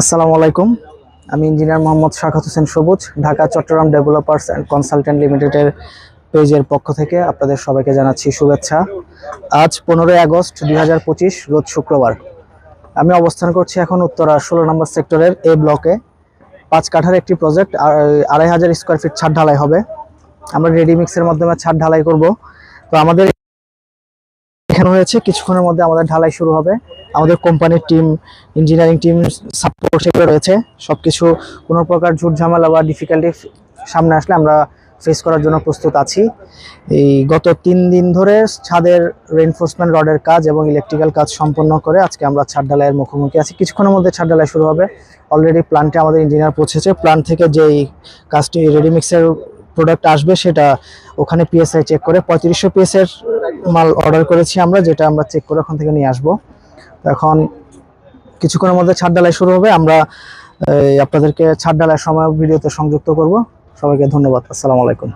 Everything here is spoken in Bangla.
আসসালামু আলাইকুম। আমি engineer Mohammad Shakhat Hossain Sabuj, Dhaka, Chattogram developers and consultant লিমিটেডের পেজের পক্ষ থেকে আপনাদের সবাইকে জানাচ্ছি শুভেচ্ছা। আজ পনেরোই আগস্ট দুই হাজার পঁচিশ, রোজ শুক্রবার। আমি অবস্থান করছি এখন উত্তরা, ষোলো নম্বর সেক্টরের এ ব্লকে। পাঁচ কাঠার একটি প্রজেক্ট আড়াই হাজার স্কোয়ার ফিট ছাদ ঢালাই হবে। আমরা রেডি মিক্সের মাধ্যমে ছাদ ঢালাই করব। তো আমাদের এখানে হয়েছে। কিছুক্ষণের মধ্যে আমাদের ঢালাই শুরু হবে। আমাদের কোম্পানির টিম ইঞ্জিনিয়ারিং টিম সাপোর্ট সেগুলো রয়েছে। সব কিছু কোনো প্রকার ঝামেলা বা ডিফিকাল্টি সামনে আসলে আমরা ফেস করার জন্য প্রস্তুত আছি। এই গত তিন দিন ধরে ছাদের রেনফোর্সমেন্ট রডের কাজ এবং ইলেকট্রিক্যাল কাজ সম্পন্ন করে আজকে আমরা ছাদ ঢালাইয়ের মুখোমুখি আছি। কিছুক্ষণের মধ্যে ছাদ ঢালাই শুরু হবে। অলরেডি প্ল্যান্টে আমাদের ইঞ্জিনিয়ার পৌঁছেছে। প্ল্যান্ট থেকে যেই কাজটি রেডিমিক্সের প্রোডাক্ট আসবে সেটা ওখানে পিএসআই চেক করে। পঁয়ত্রিশশো পিএসের মাল অর্ডার করেছি আমরা, যেটা আমরা চেক করে ওখান থেকে নিয়ে আসব। এখন কিছুক্ষণের মধ্যে ছাদ ঢালাই শুরু হবে। আমরা আপনাদেরকে ছাদ ঢালাইয়ের সময় ভিডিওতে সংযুক্ত করব। সবাইকে ধন্যবাদ। আসসালামু আলাইকুম।